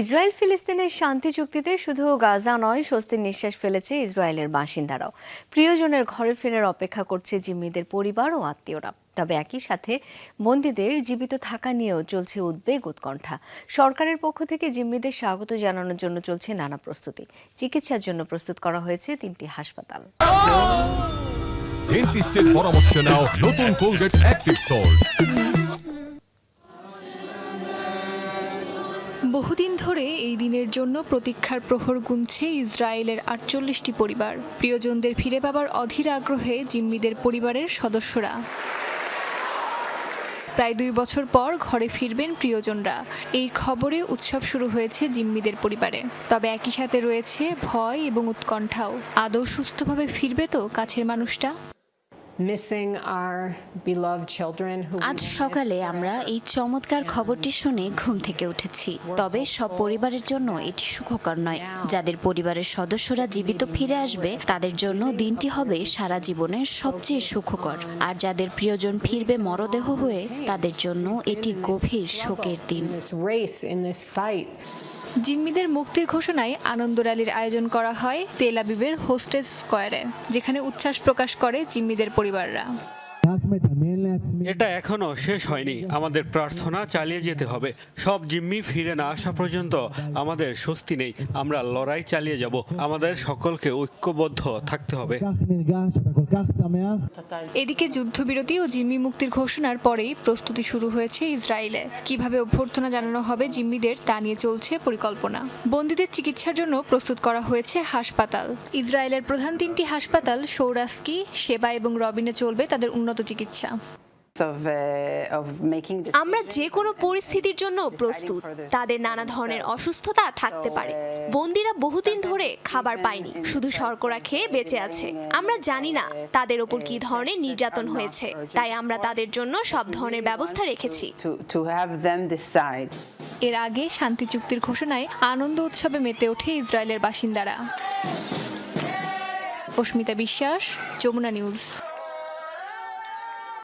Israel ফিলিস্তিনের শান্তি চুক্তিতে শুধু গাজা নয়, স্বস্তির নিঃশ্বাস ফেলেছে ইসরায়েলের বাসিন্দারাও। প্রিয়জনের ঘরে ফেরার অপেক্ষা করছে জিম্মিদের পরিবার ও আত্মীয়রা। তবে একই সাথে বন্দীদের জীবিত থাকা নিয়েও চলছে উদ্বেগ উৎকণ্ঠা। সরকারের পক্ষ থেকে জিম্মিদের স্বাগত জানানোর জন্য চলছে নানা প্রস্তুতি। চিকিৎসার জন্য প্রস্তুত করা হয়েছে তিনটি হাসপাতাল। পরামর্শ নাও, নতুন কোলগেট অ্যাক্টিভ সল্ট বহুদিন ধরে এই দিনের জন্য প্রতীক্ষার প্রহর গুনছে ইসরায়েলের আটচল্লিশটি পরিবার। প্রিয়জনদের ফিরে পাবার অধীর আগ্রহে জিম্মিদের পরিবারের সদস্যরা। প্রায় দুই বছর পর ঘরে ফিরবেন প্রিয়জনরা। এই খবরে উৎসব শুরু হয়েছে জিম্মিদের পরিবারে। তবে একই সাথে রয়েছে ভয় এবং উৎকণ্ঠাও। আদৌ সুস্থভাবে ফিরবে তো কাছের মানুষটা? আজ সকালে আমরা এই চমৎকার খবরটি শুনে ঘুম থেকে উঠেছি। তবে সব পরিবারের জন্য এটি সুখকর নয়। যাদের পরিবারের সদস্যরা জীবিত ফিরে আসবে তাদের জন্য দিনটি হবে সারা জীবনের সবচেয়ে সুখকর। আর যাদের প্রিয়জন ফিরবে মরদেহ হয়ে তাদের জন্য এটি গভীর শোকের দিন। জিম্মিদের মুক্তির ঘোষণায় আনন্দ র্যালির আয়োজন করা হয় তেল আবিবের হোস্টেস স্কোয়ারে, যেখানে উচ্ছ্বাস প্রকাশ করে জিম্মিদের পরিবাররা। এটা এখনও শেষ হয়নি। আমাদের প্রার্থনা চালিয়ে যেতে হবে। সব জিম্মি ফিরে না আসা পর্যন্ত আমাদের স্বস্তি নেই। আমরা লড়াই চালিয়ে যাব। আমাদের সকলকে ঐক্যবদ্ধ থাকতে হবে। এদিকে যুদ্ধবিরতি ও জিম্মি মুক্তির ঘোষণার পরেই প্রস্তুতি শুরু হয়েছে ইসরায়েলে। কীভাবে অভ্যর্থনা জানানো হবে জিম্মিদের তা নিয়ে চলছে পরিকল্পনা। বন্দীদের চিকিৎসার জন্য প্রস্তুত করা হয়েছে হাসপাতাল। ইসরায়েলের প্রধান তিনটি হাসপাতাল সৌরাস্কি সেবা এবং রবিনে চলবে তাদের উন্নত চিকিৎসা। Of, uh, আমরা যে কোনো পরিস্থিতির জন্য প্রস্তুত তাদের নানা ধরনের অসুস্থতা থাকতে পারে। বন্দিরা বহুদিন ধরে খাবার পায়নি শুধু শর্করা খেয়ে বেঁচে আছে। আমরা জানি না তাদের ওপর কি ধরনের নির্যাতন হয়েছে। তাই আমরা তাদের জন্য সব ধরনের ব্যবস্থা রেখেছি। এর আগে শান্তি চুক্তির ঘোষণায় আনন্দ উৎসবে মেতে ওঠে ইসরায়েলের বাসিন্দারা। অস্মিতা বিশ্বাস যমুনা নিউজ।